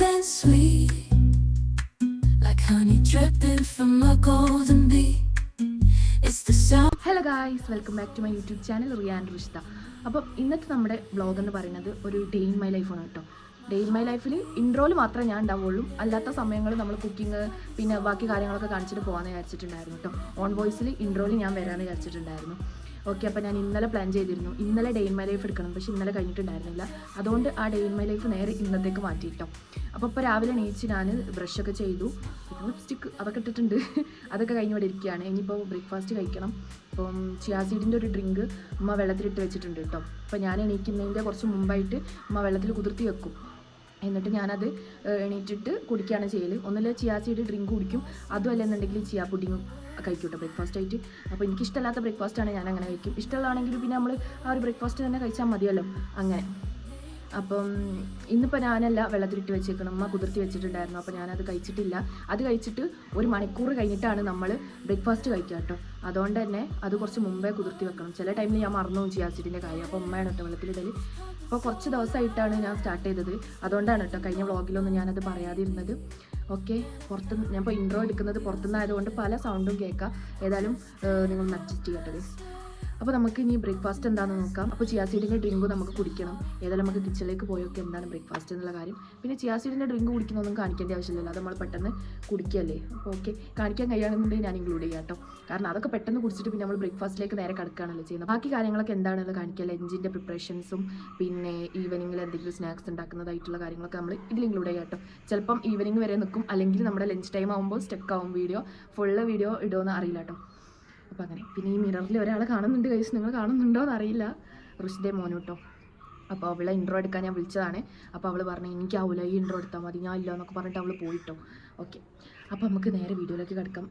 And sweet, like honey dripping from a golden bee. It's the sound. Hello guys welcome back to my YouTube channel Riyan Rishta അപ്പം ഇന്നത്തെ നമ്മുടെ vlog എന്ന് പറയുന്നത് ഒരു day in my ലൈഫാണ് കേട്ടോ day in my ലൈഫിൽ ഇൻട്രോയിൽ മാത്രമേ ഞാൻ ഉണ്ടാവുള്ളൂ. അല്ലാത്ത സമയങ്ങളിൽ നമ്മൾ കുക്കിംഗ് പിന്നെ ബാക്കി കാര്യങ്ങളൊക്കെ കാണിച്ചിട്ട് പോകാമെന്ന് വിചാരിച്ചിട്ടുണ്ടായിരുന്നു കേട്ടോ ഓൺ വോയിസിൽ ഇൻട്രോയിൽ ഞാൻ വരാമെന്ന് വിചാരിച്ചിട്ടുണ്ടായിരുന്നു. ഓക്കെ അപ്പോൾ ഞാൻ ഇന്നലെ പ്ലാൻ ചെയ്തിരുന്നു. ഇന്നലെ ഡേ ഇൻ മൈ ലൈഫ് എടുക്കണം. പക്ഷേ ഇന്നലെ കഴിഞ്ഞിട്ടുണ്ടായിരുന്നില്ല. അതുകൊണ്ട് ആ ഡേ ഇൻ മൈ ലൈഫ് നേരെ ഇന്നത്തേക്ക് മാറ്റിയിട്ടോ. അപ്പോൾ ഇപ്പോൾ രാവിലെ എണീച്ച് ഞാൻ ബ്രഷൊക്കെ ചെയ്തു. പിന്നെ ലിപ്സ്റ്റിക്ക് അതൊക്കെ ഇട്ടിട്ടുണ്ട്. അതൊക്കെ കഴിഞ്ഞ് ഇവിടെ ഇരിക്കുകയാണ്. ഇനിയിപ്പോൾ ബ്രേക്ക്ഫാസ്റ്റ് കഴിക്കണം. അപ്പം ചിയാസീഡിന്റെ ഒരു ഡ്രിങ്ക് ഉമ്മ വെള്ളത്തിലിട്ട് വെച്ചിട്ടുണ്ട് കേട്ടോ. അപ്പോൾ ഞാൻ എണീക്കുന്നതിന്റെ കുറച്ച് മുമ്പായിട്ട് അമ്മ വെള്ളത്തിൽ കുതിർത്തി വെക്കും. എന്നിട്ട് ഞാനത് എണീറ്റിട്ട് കുടിക്കുകയാണ് ചെയ്യൽ ഒന്നുമില്ല ചിയാസിയുടെ ഡ്രിങ്ക് കുടിക്കും അതും അല്ലെന്നുണ്ടെങ്കിൽ ചിയാ പുഡിങ്ങും കഴിക്കൂട്ടോ. കേട്ടോ ബ്രേക്ക്ഫാസ്റ്റ് ആയിട്ട്. അപ്പോൾ എനിക്ക് ബ്രേക്ക്ഫാസ്റ്റാണ് ഞാൻ അങ്ങനെ കഴിക്കും. ഇഷ്ടമുള്ളതാണെങ്കിൽ പിന്നെ നമ്മൾ ആ ഒരു ബ്രേക്ക്ഫാസ്റ്റ് തന്നെ കഴിച്ചാൽ മതിയല്ലോ. അങ്ങനെ. അപ്പം ഇന്നിപ്പോൾ ഞാനല്ല വെള്ളത്തിലിട്ട് വെച്ചേക്കണം അമ്മ കുതിർത്തി വെച്ചിട്ടുണ്ടായിരുന്നു. അപ്പോൾ ഞാനത് കഴിച്ചിട്ടില്ല. അത് കഴിച്ചിട്ട് ഒരു മണിക്കൂർ കഴിഞ്ഞിട്ടാണ് നമ്മൾ ബ്രേക്ക്ഫാസ്റ്റ് കഴിക്കുക കേട്ടോ. അതുകൊണ്ട് തന്നെ അത് കുറച്ച് മുമ്പേ കുതിർത്തി വെക്കണം. ചില ടൈമിൽ ഞാൻ മറന്നു പോകും ചിയാസിഡിന്റെ കാര്യം. അപ്പോൾ ഉമ്മയാണ് കേട്ടോ വെള്ളത്തിലിടൽ അപ്പോൾ കുറച്ച് ദിവസമായിട്ടാണ് ഞാൻ സ്റ്റാർട്ട് ചെയ്തത്. അതുകൊണ്ടാണ് കേട്ടോ കഴിഞ്ഞ വ്ളോഗിലൊന്നും ഞാനത് പറയാതിരുന്നത്. ഓക്കെ പുറത്ത് ഞാൻ ഇപ്പോൾ ഇൻട്രോ എടുക്കുന്നത് പുറത്തുനിന്നായതുകൊണ്ട് പല സൗണ്ടും കേൾക്കാം. ഏതായാലും നിങ്ങൾ അഡ്ജസ്റ്റ് ചെയ്യട്ടെ. അപ്പോൾ നമുക്ക് ഇനി ബ്രേക്ക്ഫാസ്റ്റ് എന്താണെന്ന് നോക്കാം. അപ്പോൾ ചിയാസീഡിന്റെ ഡ്രിങ്ക് നമുക്ക് കുടിക്കണം. ഏതായാലും നമുക്ക് കിച്ചണിലേക്ക് പോയൊക്കെ എന്താണ് ബ്രേക്ക്ഫാസ്റ്റ് എന്നുള്ള കാര്യം. പിന്നെ ചിയാസീഡിന്റെ ഡ്രിങ്ക് കുടിക്കുന്നതൊന്നും കാണിക്കേണ്ട ആവശ്യമില്ലല്ലോ. അത് നമ്മൾ പെട്ടെന്ന് കുടിക്കല്ലേ അപ്പോൾ ഓക്കെ കാണിക്കാൻ കഴിയുകയാണെന്നുണ്ടെങ്കിൽ ഞാൻ ഇൻക്ലൂഡ് ചെയ്യാം കേട്ടോ. കാരണം അതൊക്കെ പെട്ടെന്ന് കുടിച്ചിട്ട് പിന്നെ നമ്മൾ ബ്രേക്ക്ഫാസ്റ്റിലേക്ക് നേരെ കിടക്കുകയാണല്ലോ ചെയ്യുന്നത്. ബാക്കി കാര്യങ്ങളൊക്കെ എന്താണെന്ന് കാണിക്കുക ലഞ്ചിന്റെ പ്രിപ്പറേഷൻസും പിന്നെ ഈവനിങ്ങിൽ എന്തെങ്കിലും സ്നാക്സ് ഉണ്ടാക്കുന്നതായിട്ടുള്ള കാര്യങ്ങളൊക്കെ നമ്മൾ ഇതിൽ ഇൻക്ലൂഡ് ചെയ്യാം കേട്ടോ. ചിലപ്പം ഈവനിങ് വരെ നിൽക്കും. അല്ലെങ്കിൽ നമ്മുടെ ലഞ്ച് ടൈം ആകുമ്പോൾ സ്റ്റക്ക് ആവും വീഡിയോ ഫുള്ള് വീഡിയോ ഇടുമെന്ന് അറിയില്ല കേട്ടോ. അപ്പോൾ അങ്ങനെ. പിന്നെ ഈ മിററിൽ ഒരാൾ കാണുന്നുണ്ട് കഴിച്ച് നിങ്ങൾ കാണുന്നുണ്ടോ എന്നറിയില്ല. ഋഷിന്റെ മോനോട്ടോ കേട്ടോ അപ്പോൾ അവളെ ഇൻട്രോ എടുക്കാൻ ഞാൻ വിളിച്ചതാണ്. അപ്പോൾ അവൾ പറഞ്ഞു എനിക്കാവില്ല ഈ ഇൻട്രോ എടുത്താൽ മതി. ഞാൻ ഇല്ല എന്നൊക്കെ പറഞ്ഞിട്ട് അവൾ പോയിട്ടോ ഓക്കെ അപ്പോൾ നമുക്ക് നേരെ വീഡിയോയിലേക്ക് കിടക്കാം.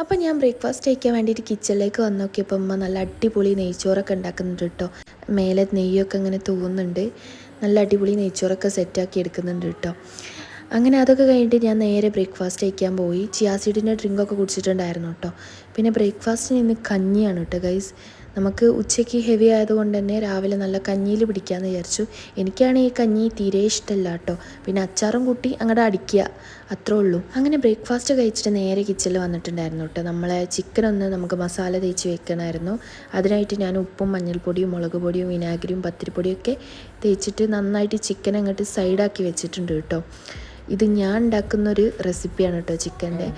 അപ്പം ഞാൻ ബ്രേക്ക്ഫാസ്റ്റ് കഴിക്കാൻ വേണ്ടിയിട്ട് കിച്ചണിലേക്ക് വന്നു നോക്കിയപ്പോൾ അമ്മ നല്ല അടിപൊളി നെയ്ച്ചോറൊക്കെ ഉണ്ടാക്കുന്നുണ്ട് കേട്ടോ മേലെ നെയ്യൊക്കെ ഇങ്ങനെ തൂവുന്നുണ്ട്. നല്ല അടിപൊളി നെയ്ച്ചോറൊക്കെ സെറ്റാക്കി എടുക്കുന്നുണ്ട് കേട്ടോ അങ്ങനെ അതൊക്കെ കഴിഞ്ഞിട്ട് ഞാൻ നേരെ ബ്രേക്ക്ഫാസ്റ്റ് കഴിക്കാൻ പോയി. ചിയാസീഡിന്റെ ഡ്രിങ്കൊക്കെ കുടിച്ചിട്ടുണ്ടായിരുന്നു കേട്ടോ പിന്നെ ബ്രേക്ക്ഫാസ്റ്റിന് ഇന്ന് കഞ്ഞിയാണ് കേട്ടോ ഗൈസ് നമുക്ക് ഉച്ചയ്ക്ക് ഹെവി ആയതുകൊണ്ട് തന്നെ രാവിലെ നല്ല കഞ്ഞിയിൽ പിടിക്കാമെന്ന് വിചാരിച്ചു. എനിക്കാണ് ഈ കഞ്ഞി തീരെ ഇഷ്ടമല്ല കേട്ടോ പിന്നെ അച്ചാറും കൂട്ടി അങ്ങോട്ട് അടിക്കുക അത്രേ ഉള്ളൂ. അങ്ങനെ ബ്രേക്ക്ഫാസ്റ്റ് കഴിച്ചിട്ട് നേരെ കിച്ചണിൽ വന്നിട്ടുണ്ടായിരുന്നു കേട്ടോ നമ്മളെ ചിക്കൻ ഒന്ന് നമുക്ക് മസാല തേച്ച് വെക്കണമായിരുന്നു അതിനായിട്ട് ഞാൻ ഉപ്പും മഞ്ഞൾപ്പൊടിയും മുളക് പൊടിയും വിനാഗിരിയും പത്തിരിപ്പൊടിയൊക്കെ തേച്ചിട്ട് നന്നായിട്ട് ചിക്കൻ അങ്ങോട്ട് സൈഡാക്കി വെച്ചിട്ടുണ്ട് കേട്ടോ ഇത് ഞാൻ ഉണ്ടാക്കുന്നൊരു റെസിപ്പിയാണ് കേട്ടോ ചിക്കന്റെ.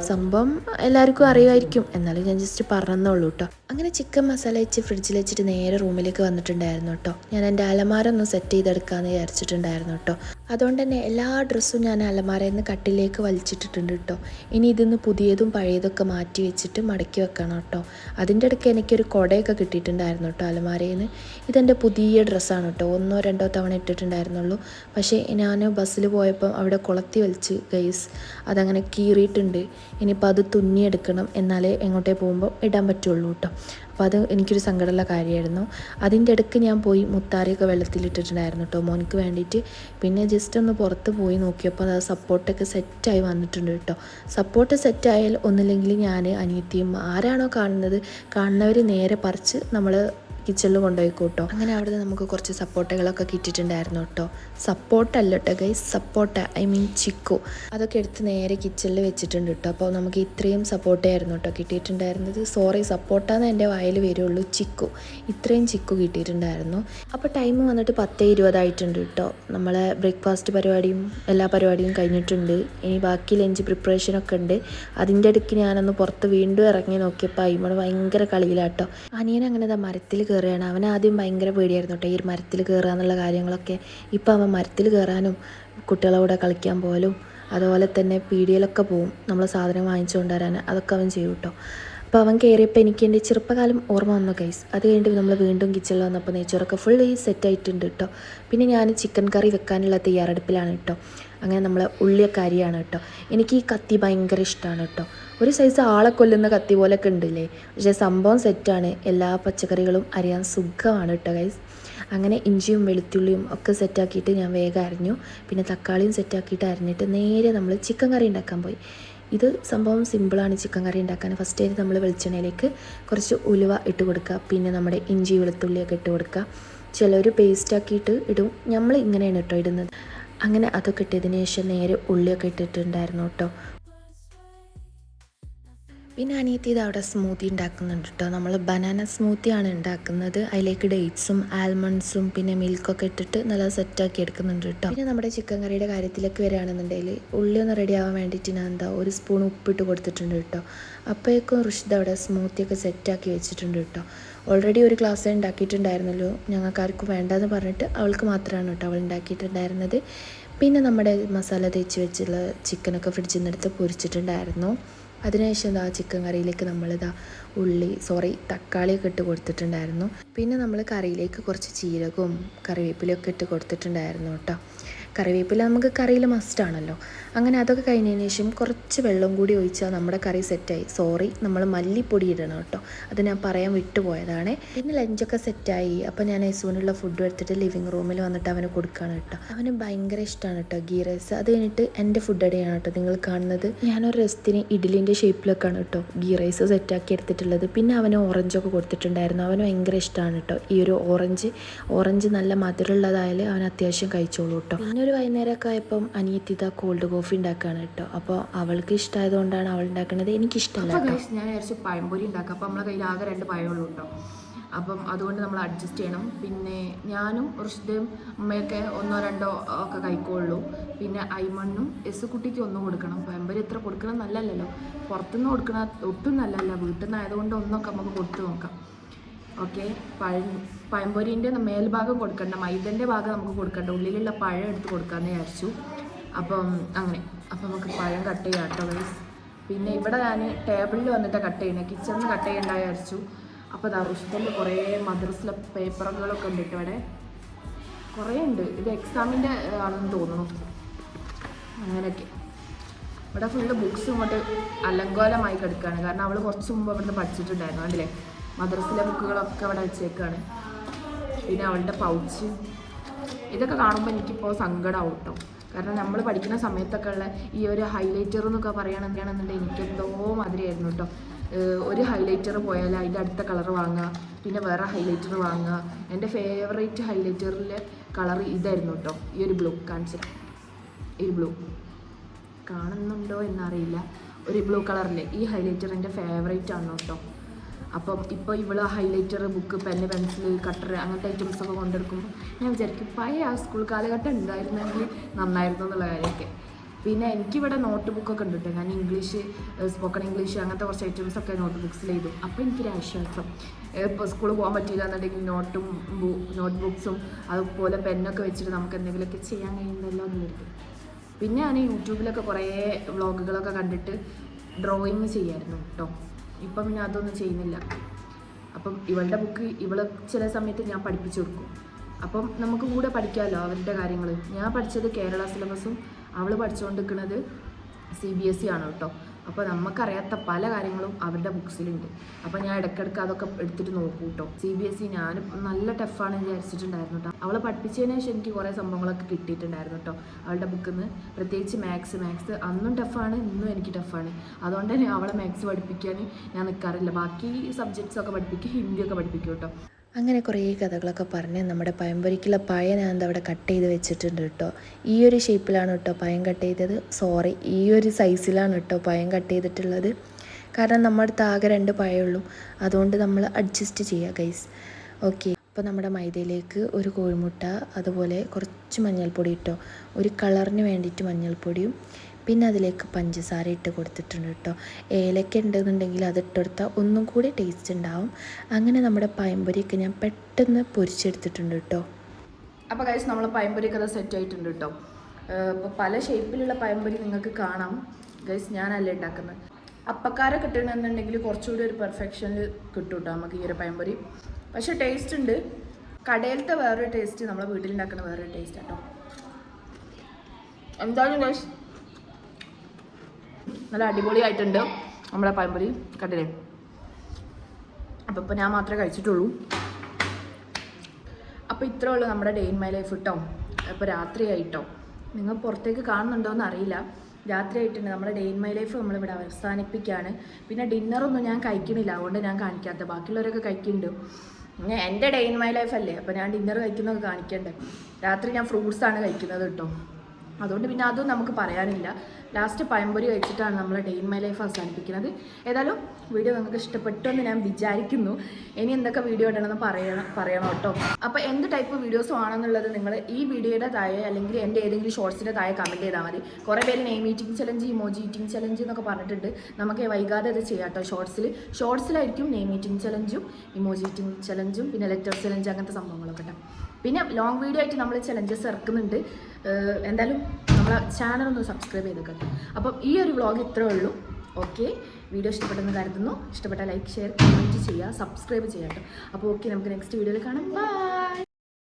സംഭവം എല്ലാവർക്കും അറിയുമായിരിക്കും. എന്നാലും ഞാൻ ജസ്റ്റ് പറഞ്ഞെന്നുള്ളൂ കേട്ടോ അങ്ങനെ ചിക്കൻ മസാല വെച്ച് ഫ്രിഡ്ജിൽ വെച്ചിട്ട് നേരെ റൂമിലേക്ക് വന്നിട്ടുണ്ടായിരുന്നു കേട്ടോ ഞാൻ എന്റെ അലമാര ഒന്ന് സെറ്റ് ചെയ്തെടുക്കാമെന്ന് വിചാരിച്ചിട്ടുണ്ടായിരുന്നു കേട്ടോ അതുകൊണ്ട് തന്നെ എല്ലാ ഡ്രസ്സും ഞാൻ അലമാരയിൽ നിന്ന് കട്ടിലേക്ക് വലിച്ചിട്ടിട്ടുണ്ട് കേട്ടോ ഇനി ഇതിന്ന് പുതിയതും പഴയതൊക്കെ മാറ്റി വെച്ചിട്ട് മടക്കി വെക്കണം കേട്ടോ അതിന്റെ ഇടയ്ക്ക് എനിക്കൊരു കുടയൊക്കെ കിട്ടിയിട്ടുണ്ടായിരുന്നു കേട്ടോ അലമാരയിൽ നിന്ന്. ഇതെന്റെ പുതിയ ഡ്രസ്സാണ് കേട്ടോ ഒന്നോ രണ്ടോ തവണ ഇട്ടിട്ടുണ്ടായിരുന്നുള്ളൂ. പക്ഷേ ഞാൻ ബസ്സിൽ പോയപ്പം അവിടെ കുളത്തി വലിച്ച് ഗൈസ് അതങ്ങനെ കീറിയിട്ടുണ്ട്. ഇനിയിപ്പോൾ അത് തുന്നിയെടുക്കണം എന്നാലേ എങ്ങോട്ടേ പോകുമ്പോൾ ഇടാൻ പറ്റുള്ളൂ കേട്ടോ അപ്പോൾ അത് എനിക്കൊരു സങ്കടമുള്ള കാര്യമായിരുന്നു. അതിന്റെ ഇടയ്ക്ക് ഞാൻ പോയി മുത്താറിയൊക്കെ വെള്ളത്തിലിട്ടിട്ടുണ്ടായിരുന്നു കേട്ടോ മോനിക്ക് വേണ്ടിയിട്ട്. പിന്നെ ജസ്റ്റ് ഒന്ന് പുറത്ത് പോയി നോക്കിയപ്പോൾ അത് സപ്പോർട്ടൊക്കെ സെറ്റായി വന്നിട്ടുണ്ട് കേട്ടോ സപ്പോർട്ട് സെറ്റായാൽ ഒന്നില്ലെങ്കിൽ ഞാൻ അനിയത്തിയും ആരാണോ കാണുന്നത് കാണുന്നവർ നേരെ പറിച്ച് നമ്മൾ കിച്ചണിൽ കൊണ്ടുപോയി കൂട്ടോ അങ്ങനെ അവിടെ നമുക്ക് കുറച്ച് സപ്പോർട്ടുകളൊക്കെ കിട്ടിയിട്ടുണ്ടായിരുന്നു കേട്ടോ സപ്പോർട്ടല്ല കേട്ടോ ഗൈസ് സപ്പോർട്ട ഐ മീൻ ചിക്കു. അതൊക്കെ എടുത്ത് നേരെ കിച്ചണിൽ വെച്ചിട്ടുണ്ട് കേട്ടോ അപ്പോൾ നമുക്ക് ഇത്രയും സപ്പോർട്ടായിരുന്നു കേട്ടോ കിട്ടിയിട്ടുണ്ടായിരുന്നത്. സോറി സപ്പോർട്ടാന്ന് എന്റെ വായിൽ വരുള്ളൂ ചിക്കു. ഇത്രയും ചിക്കു കിട്ടിയിട്ടുണ്ടായിരുന്നു. അപ്പോൾ ടൈം വന്നിട്ട് പത്ത് ഇരുപതായിട്ടുണ്ട് കേട്ടോ നമ്മളെ ബ്രേക്ക്ഫാസ്റ്റ് പരിപാടിയും എല്ലാ പരിപാടിയും കഴിഞ്ഞിട്ടുണ്ട്. ഇനി ബാക്കി ലഞ്ച് പ്രിപ്പറേഷനൊക്കെ ഉണ്ട്. അതിന്റെ ഇടയ്ക്ക് ഞാനൊന്ന് പുറത്ത് വീണ്ടും ഇറങ്ങി നോക്കിയപ്പോൾ അയിമണ് ഭയങ്കര കളിയിലാട്ടോ അനിയൻ അങ്ങനെ മരത്തിൽ കയറുകയാണ്. അവൻ ആദ്യം ഭയങ്കര പേടിയായിരുന്നു കേട്ടോ ഈ മരത്തിൽ കയറുക എന്നുള്ള കാര്യങ്ങളൊക്കെ. ഇപ്പം അവൻ മരത്തിൽ കയറാനും കുട്ടികളോടെ കളിക്കാൻ പോലും അതുപോലെ തന്നെ പീടികയിലൊക്കെ പോവും. നമ്മൾ സാധനം വാങ്ങിച്ചു കൊണ്ടുവരാൻ അതൊക്കെ അവൻ ചെയ്യും കേട്ടോ അപ്പോൾ അവൻ കയറിയപ്പോൾ എനിക്ക് എന്റെ ചെറുപ്പകാലം ഓർമ്മ വന്നു കൈസ് അത് കഴിഞ്ഞിട്ട് നമ്മൾ വീണ്ടും കിച്ചണിൽ വന്നപ്പോൾ നെയ്ച്ചോറൊക്കെ ഫുൾ സെറ്റ് ആയിട്ടുണ്ട് കേട്ടോ പിന്നെ ഞാൻ ചിക്കൻ കറി വെക്കാനുള്ള തയ്യാറെടുപ്പിലാണ് കേട്ടോ അങ്ങനെ നമ്മൾ ഉള്ളിയൊക്കെ അരിയാണ് കേട്ടോ എനിക്ക് ഈ കത്തി ഭയങ്കര ഇഷ്ടമാണ് കേട്ടോ ഒരു സൈസ് ആളെ കൊല്ലുന്ന കത്തി പോലൊക്കെ ഉണ്ടല്ലേ? പക്ഷേ സംഭവം സെറ്റാണ് എല്ലാ പച്ചക്കറികളും അരിയാൻ സുഖമാണ് കേട്ടോ ഗൈസ് അങ്ങനെ ഇഞ്ചിയും വെളുത്തുള്ളിയും ഒക്കെ സെറ്റാക്കിയിട്ട് ഞാൻ വേഗം അരിഞ്ഞു. പിന്നെ തക്കാളിയും സെറ്റാക്കിയിട്ട് അരിഞ്ഞിട്ട് നേരെ നമ്മൾ ചിക്കൻ കറി ഉണ്ടാക്കാൻ പോയി. ഇത് സംഭവം സിമ്പിളാണ് ചിക്കൻ കറി ഉണ്ടാക്കാൻ ഫസ്റ്റ് ആയിട്ട് നമ്മൾ വെളിച്ചെണ്ണയിലേക്ക് കുറച്ച് ഉലുവ ഇട്ട് കൊടുക്കുക. പിന്നെ നമ്മുടെ ഇഞ്ചി വെളുത്തുള്ളിയൊക്കെ ഇട്ട് കൊടുക്കുക. ചിലർ പേസ്റ്റാക്കിയിട്ട് ഇടും. നമ്മൾ ഇങ്ങനെയാണ് കേട്ടോ ഇടുന്നത്. അങ്ങനെ അതൊക്കെ ഇട്ടതിന് ശേഷം നേരെ ഉള്ളിയൊക്കെ ഇട്ടിട്ടുണ്ടായിരുന്നു കേട്ടോ പിന്നെ അനിയത്തി ഇത് അവിടെ സ്മൂത്തി ഉണ്ടാക്കുന്നുണ്ട് കേട്ടോ നമ്മൾ ബനാന സ്മൂത്തിയാണ് ഉണ്ടാക്കുന്നത്. അതിലേക്ക് ഡേറ്റ്സും ആൽമണ്ട്സും പിന്നെ മിൽക്കൊക്കെ ഇട്ടിട്ട് നല്ല സെറ്റാക്കി എടുക്കുന്നുണ്ട് കേട്ടോ പിന്നെ നമ്മുടെ ചിക്കൻ കറിയുടെ കാര്യത്തിലേക്ക് വരികയാണെന്നുണ്ടെങ്കിൽ ഉള്ളി ഒന്ന് റെഡി ആവാൻ വേണ്ടിയിട്ട് ഞാൻ എന്താ ഒരു സ്പൂൺ ഉപ്പിട്ട് കൊടുത്തിട്ടുണ്ട് കേട്ടോ അപ്പോഴേക്കും ഋഷിദ് അവിടെ സ്മൂത്തിയൊക്കെ സെറ്റാക്കി വെച്ചിട്ടുണ്ട് കേട്ടോ ഓൾറെഡി ഒരു ഗ്ലാസ് ഉണ്ടാക്കിയിട്ടുണ്ടായിരുന്നല്ലോ. ഞങ്ങൾക്കാർക്കും വേണ്ടെന്ന് പറഞ്ഞിട്ട് അവൾക്ക് മാത്രമാണ് കേട്ടോ അവൾ ഉണ്ടാക്കിയിട്ടുണ്ടായിരുന്നത്. പിന്നെ നമ്മുടെ മസാല തേച്ച് വെച്ചുള്ള ചിക്കനൊക്കെ ഫ്രിഡ്ജിൽ നിന്ന് എടുത്ത് പൊരിച്ചിട്ടുണ്ടായിരുന്നു. അതിനുശേഷം ഇതാ ചിക്കൻ കറിയിലേക്ക് നമ്മളിതാ ഉള്ളി സോറി തക്കാളിയൊക്കെ ഇട്ട് കൊടുത്തിട്ടുണ്ടായിരുന്നു. പിന്നെ നമ്മൾ കറിയിലേക്ക് കുറച്ച് ജീരകവും കറിവേപ്പിലയൊക്കെ ഇട്ട് കൊടുത്തിട്ടുണ്ടായിരുന്നു കേട്ടോ. കറിവേപ്പില നമുക്ക് കറിയിൽ മസ്റ്റാണല്ലോ അങ്ങനെ അതൊക്കെ കഴിഞ്ഞതിന് ശേഷം കുറച്ച് വെള്ളം കൂടി ഒഴിച്ചാൽ നമ്മുടെ കറി സെറ്റായി. സോറി നമ്മൾ മല്ലിപ്പൊടി ഇടണം കേട്ടോ. അത് ഞാൻ പറയാൻ വിട്ടുപോയതാണ്. പിന്നെ ലഞ്ചൊക്കെ സെറ്റായി. അപ്പോൾ ഞാൻ യേശുവിനുള്ള ഫുഡ് എടുത്തിട്ട് ലിവിങ് റൂമിൽ വന്നിട്ട് അവന് കൊടുക്കുകയാണ് കേട്ടോ. അവന് ഭയങ്കര ഇഷ്ടമാണ് കേട്ടോ ഗീ റൈസ് അത് കഴിഞ്ഞിട്ട് എന്റെ ഫുഡ് അടിയാണ് കേട്ടോ നിങ്ങൾ കാണുന്നത്. ഞാനൊരു രസത്തിന് ഇഡ്ഡലിന്റെ ഷേപ്പിലൊക്കെയാണ് കേട്ടോ ഗീ റൈസ് സെറ്റാക്കി എടുത്തിട്ടുള്ളത്. പിന്നെ അവന് ഓറഞ്ചൊക്കെ കൊടുത്തിട്ടുണ്ടായിരുന്നു. അവന് ഭയങ്കര ഇഷ്ടമാണ് കേട്ടോ. ഈ ഒരു ഓറഞ്ച് ഓറഞ്ച് നല്ല മധുരമുള്ളതായാലും അവൻ അത്യാവശ്യം കഴിച്ചോളൂ കേട്ടോ. ഒരു വൈകുന്നേരമൊക്കെ ആയപ്പം അനിയത്തിത കോൾഡ് കോഫി ഉണ്ടാക്കുകയാണ് കേട്ടോ. അപ്പോൾ അവൾക്ക് ഇഷ്ടമായതുകൊണ്ടാണ് അവൾ ഉണ്ടാക്കുന്നത്. എനിക്കിഷ്ടമല്ല ഞാൻ വിചാരിച്ചു പഴംപൊരി ഉണ്ടാക്കാം. അപ്പോൾ നമ്മളെ കയ്യിൽ ആകെ രണ്ട് പഴമുള്ളൂ കേട്ടോ. അപ്പം അതുകൊണ്ട് നമ്മൾ അഡ്ജസ്റ്റ് ചെയ്യണം. പിന്നെ ഞാനും ഋഷിതയും അമ്മയൊക്കെ ഒന്നോ രണ്ടോ ഒക്കെ കഴിക്കുള്ളൂ. പിന്നെ ഐമണ്ണും എസ് കുട്ടിക്ക് ഒന്നും കൊടുക്കണം. പഴംപൊരി എത്ര കൊടുക്കണം നല്ലല്ലോ പുറത്തുനിന്ന് കൊടുക്കണ ഒട്ടും നല്ലല്ല വീട്ടിൽ നിന്ന് ആയതുകൊണ്ട് ഒന്നൊക്കെ നമുക്ക് കൊടുത്തു നോക്കാം. ഓക്കെ. പഴം പഴംപൊരിന്റെ മേൽഭാഗം കൊടുക്കണ്ട മൈദന്റെ ഭാഗം നമുക്ക് കൊടുക്കണ്ട ഉള്ളിലുള്ള പഴം എടുത്ത് കൊടുക്കാമെന്ന് വിചാരിച്ചു. അപ്പം അങ്ങനെ. അപ്പം നമുക്ക് പഴം കട്ട് ചെയ്യാം കേട്ടോ ഗൈസ് പിന്നെ ഇവിടെ ഞാൻ ടേബിളിൽ വന്നിട്ട് കട്ട് ചെയ്യണേ കിച്ചണിൽ കട്ട് ചെയ്യണ്ട വിചാരിച്ചു. അപ്പോൾ ദാ റുഷ്തലിൽ കുറേ മദ്രസിലെ പേപ്പറുകളൊക്കെ ഉണ്ട് ഇവിടെ കുറേ ഉണ്ട്. ഇത് എക്സാമിന്റെ ആണെന്ന് തോന്നുന്നു. അങ്ങനെയൊക്കെ. ഇവിടെ ഫുള്ള് ബുക്സ് ഇങ്ങോട്ട് അലങ്കോലമായി കിടക്കുകയാണ് കാരണം അവൾ കുറച്ച് മുമ്പ് ഇവിടുന്ന് പഠിച്ചിട്ടുണ്ടായിരുന്നു കണ്ടില്ലേ? മദ്രസിലെ ബുക്കുകളൊക്കെ അവിടെ വെച്ചേക്കാണ്. പിന്നെ അവളുടെ പൗച്ച്. ഇതൊക്കെ കാണുമ്പോൾ എനിക്കിപ്പോൾ സങ്കടമാവും കേട്ടോ കാരണം നമ്മൾ പഠിക്കുന്ന സമയത്തൊക്കെ ഉള്ള ഈ ഒരു ഹൈലൈറ്റർ എന്നൊക്കെ പറയുകയാണെന്നുണ്ടെങ്കിൽ എനിക്കെന്തോ മാതിരിയായിരുന്നു കേട്ടോ ഒരു ഹൈലൈറ്റർ പോയാൽ അതിന്റെ അടുത്ത കളർ വാങ്ങുക പിന്നെ വേറെ ഹൈലൈറ്റർ വാങ്ങുക. എന്റെ ഫേവറേറ്റ് ഹൈലൈറ്ററിലെ കളർ ഇതായിരുന്നു കേട്ടോ ഈ ഒരു ബ്ലൂ കാണിച്ചിട്ട് ഈ ബ്ലൂ കാണുന്നുണ്ടോ എന്നറിയില്ല. ഒരു ബ്ലൂ കളറിലെ ഈ ഹൈലൈറ്റർ എന്റെ ഫേവറേറ്റ് ആണ് കേട്ടോ അപ്പം ഇപ്പോൾ ഇവൾ highlighter book pen pencil cutter അങ്ങനത്തെ ഐറ്റംസ് ഒക്കെ കൊണ്ടെടുക്കുമ്പോൾ ഞാൻ വിചാരിക്കും പഴയ ആ സ്കൂൾ കാലഘട്ടം ഉണ്ടായിരുന്നെങ്കിൽ നന്നായിരുന്നു എന്നുള്ള കാര്യമൊക്കെ. പിന്നെ എനിക്കിവിടെ നോട്ട് ബുക്കൊക്കെ ഉണ്ട് കേട്ടോ ഞാൻ ഇംഗ്ലീഷ് സ്പോക്കൺ ഇംഗ്ലീഷ് അങ്ങനത്തെ കുറച്ച് ഐറ്റംസ് ഒക്കെ നോട്ട് ബുക്സിൽ ചെയ്തു അപ്പോൾ എനിക്കൊരു ആശ്വാസം. ഇപ്പോൾ സ്കൂളിൽ പോകാൻ പറ്റിയില്ല എന്നുണ്ടെങ്കിൽ നോട്ടും നോട്ട് ബുക്സും അതുപോലെ പെന്നൊക്കെ വെച്ചിട്ട് നമുക്ക് എന്തെങ്കിലുമൊക്കെ ചെയ്യാൻ കഴിയുന്നല്ലോ എന്നുള്ളത് പിന്നെ ഞാൻ യൂട്യൂബിലൊക്കെ കുറേ വ്ളോഗുകളൊക്കെ കണ്ടിട്ട് ഡ്രോയിങ് ചെയ്യായിരുന്നു കേട്ടോ ഇപ്പം ഞാൻ അതൊന്നും ചെയ്യുന്നില്ല. അപ്പം ഇവളുടെ ബുക്ക് ഇവളെ ചില സമയത്ത് ഞാൻ പഠിപ്പിച്ചു കൊടുക്കും. അപ്പം നമുക്ക് കൂടെ പഠിക്കാമല്ലോ അവരുടെ കാര്യങ്ങൾ ഞാൻ പഠിച്ചത് കേരള സിലബസും അവൾ പഠിച്ചുകൊണ്ടിരിക്കുന്നത് സി ബി എസ് സി ആണ് കേട്ടോ. അപ്പോൾ നമുക്കറിയാത്ത പല കാര്യങ്ങളും അവരുടെ ബുക്സിലുണ്ട്. അപ്പോൾ ഞാൻ ഇടയ്ക്കിടയ്ക്ക് അതൊക്കെ എടുത്തിട്ട് നോക്കൂ കേട്ടോ സി ബി എസ് ഇ ഞാൻ നല്ല ടഫാണ് വിചാരിച്ചിട്ടുണ്ടായിരുന്നു കേട്ടോ അവളെ പഠിപ്പിച്ചതിന് ശേഷം എനിക്ക് കുറേ സംഭവങ്ങളൊക്കെ കിട്ടിയിട്ടുണ്ടായിരുന്നു കേട്ടോ അവളുടെ ബുക്കിൽ നിന്ന് പ്രത്യേകിച്ച് മാത്സ് മാത്സ് അന്നും ടഫാണ് ഇന്നും എനിക്ക് ടഫാണ് അതുകൊണ്ട് തന്നെ അവളെ മാത്സ് പഠിപ്പിക്കാൻ ഞാൻ നിൽക്കാറില്ല ബാക്കി സബ്ജക്ട്സ് ഒക്കെ പഠിപ്പിക്കും ഹിന്ദിയൊക്കെ പഠിപ്പിക്കും കേട്ടോ അങ്ങനെ കുറേ കഥകളൊക്കെ പറഞ്ഞ് നമ്മുടെ പഴംപൊരിക്കുള്ള പഴം ഞാൻ അവിടെ കട്ട് ചെയ്ത് വെച്ചിട്ടുണ്ട് കേട്ടോ. ഈ ഒരു ഷേപ്പിലാണ് കേട്ടോ പഴം കട്ട് ചെയ്തത്. സോറി ഈ ഒരു സൈസിലാണ് കേട്ടോ പഴം കട്ട് ചെയ്തിട്ടുള്ളത്. കാരണം നമ്മുടെ ആകെ രണ്ട് പയുള്ളൂ അതുകൊണ്ട് നമ്മൾ അഡ്ജസ്റ്റ് ചെയ്യുക ഗൈസ് ഓക്കെ അപ്പോൾ നമ്മുടെ മൈദയിലേക്ക് ഒരു കോഴിമുട്ട അതുപോലെ കുറച്ച് മഞ്ഞൾപ്പൊടി ഇട്ടോ. ഒരു കളറിന് വേണ്ടിയിട്ട് മഞ്ഞൾപ്പൊടിയും പിന്നെ അതിലേക്ക് പഞ്ചസാര ഇട്ട് കൊടുത്തിട്ടുണ്ട് കേട്ടോ. ഏലക്ക ഉണ്ടെന്നുണ്ടെങ്കിൽ അത് ഇട്ടെടുത്താൽ ഒന്നും കൂടി ടേസ്റ്റ് ഉണ്ടാവും. അങ്ങനെ നമ്മുടെ പയമ്പൊരിയൊക്കെ ഞാൻ പെട്ടെന്ന് പൊരിച്ചെടുത്തിട്ടുണ്ട് കേട്ടോ. അപ്പോൾ കഴിച്ച് നമ്മൾ പയമ്പൊരിയൊക്കെ അത് സെറ്റ് ആയിട്ടുണ്ട് കേട്ടോ. ഇപ്പോൾ പല ഷേപ്പിലുള്ള പയമ്പൊരി നിങ്ങൾക്ക് കാണാം. ഗൈസ് ഞാനല്ല ഉണ്ടാക്കുന്നത് അപ്പക്കാരൊക്കെ കിട്ടണമെന്നുണ്ടെങ്കിൽ കുറച്ചുകൂടി ഒരു പെർഫെക്ഷനിൽ കിട്ടും കേട്ടോ നമുക്ക് ഈ ഒരു പയമ്പൊരി പക്ഷേ ടേസ്റ്റ് ഉണ്ട്. കടയിലത്തെ വേറൊരു ടേസ്റ്റ് നമ്മളെ വീട്ടിലുണ്ടാക്കുന്ന വേറൊരു ടേസ്റ്റ് കേട്ടോ. എന്തായാലും guys, നല്ല അടിപൊളിയായിട്ടുണ്ട്. നമ്മളെ പഴംപൊരി കണ്ടില്ലേ? ഇപ്പോൾ ഞാൻ മാത്രമേ കഴിച്ചിട്ടുള്ളൂ. അപ്പോൾ ഇത്രേ ഉള്ളൂ നമ്മുടെ ഡേ ഇൻ മൈ ലൈഫ് കേട്ടോ ഇപ്പോൾ രാത്രിയായിട്ടോ. നിങ്ങൾ പുറത്തേക്ക് കാണുന്നുണ്ടോ എന്ന് അറിയില്ല. രാത്രിയായിട്ടുണ്ട്. നമ്മുടെ ഡേ ഇൻ മൈ ലൈഫ് നമ്മളിവിടെ അവസാനിപ്പിക്കുകയാണ് പിന്നെ ഡിന്നറൊന്നും ഞാൻ കഴിക്കണില്ല. അതുകൊണ്ട് ഞാൻ കാണിക്കാത്ത. ബാക്കിയുള്ളവരൊക്കെ കഴിക്കുന്നുണ്ട്. ഞാൻ എന്റെ ഡേ ഇൻ മൈ ലൈഫ് അല്ലേ? അപ്പോൾ ഞാൻ ഡിന്നർ കഴിക്കുന്നതൊക്കെ കാണിക്കണ്ടേ? രാത്രി ഞാൻ ഫ്രൂട്ട്സാണ് കഴിക്കുന്നത് കേട്ടോ. അതുകൊണ്ട് പിന്നെ അതും നമുക്ക് പറയാനില്ല. ലാസ്റ്റ് പഴംപൊരി കഴിച്ചിട്ടാണ് നമ്മൾ ഡേ ഇൻ മൈ ലൈഫ് അവസാനിപ്പിക്കുന്നത്. ഏതായാലും വീഡിയോ നിങ്ങൾക്ക് ഇഷ്ടപ്പെട്ടു എന്ന് ഞാൻ വിചാരിക്കുന്നു. ഇനി എന്തൊക്കെ വീഡിയോ ഇടണമെന്ന് പറയണം പറയണം കേട്ടോ. അപ്പോൾ എന്ത് ടൈപ്പ് വീഡിയോസ് ആണെന്നുള്ളത് നിങ്ങൾ ഈ വീഡിയോയുടെ താഴെ അല്ലെങ്കിൽ എന്റെ ഏതെങ്കിലും ഷോർട്സിന്റെ താഴെ കമന്റ് ചെയ്താൽ മതി. കുറേ പേര് name eating challenge emoji eating challenge എന്നൊക്കെ പറഞ്ഞിട്ടുണ്ട്. നമുക്ക് വൈകാതെ അത് ചെയ്യാം കേട്ടോ ഷോർട്സിൽ ഷോർട്സിലായിരിക്കും നെയിം ഈറ്റിംഗ് ചലഞ്ചും ഇമോജി ഈറ്റിംഗ് ചലഞ്ചും പിന്നെ ലെറ്റർ ചലഞ്ച് അങ്ങനത്തെ സംഭവങ്ങളൊക്കെ കേട്ടോ പിന്നെ ലോങ് വീഡിയോ ആയിട്ട് നമ്മൾ ചലഞ്ചസ് ഇറക്കുന്നുണ്ട്. എന്തായാലും നമ്മളെ ചാനൽ ഒന്ന് സബ്സ്ക്രൈബ് ചെയ്തേക്കട്ടെ അപ്പം ഈ ഒരു വ്ളോഗ് ഇത്രേ ഉള്ളൂ. ഓക്കെ വീഡിയോ ഇഷ്ടപ്പെട്ടെന്ന് കരുതുന്നു. ഇഷ്ടപ്പെട്ട ലൈക്ക് ഷെയർ കമന്റ് ചെയ്യുക. സബ്സ്ക്രൈബ് ചെയ്യാം കേട്ടോ. അപ്പോൾ ഓക്കെ നമുക്ക് നെക്സ്റ്റ് വീഡിയോയിൽ കാണാം. ബൈ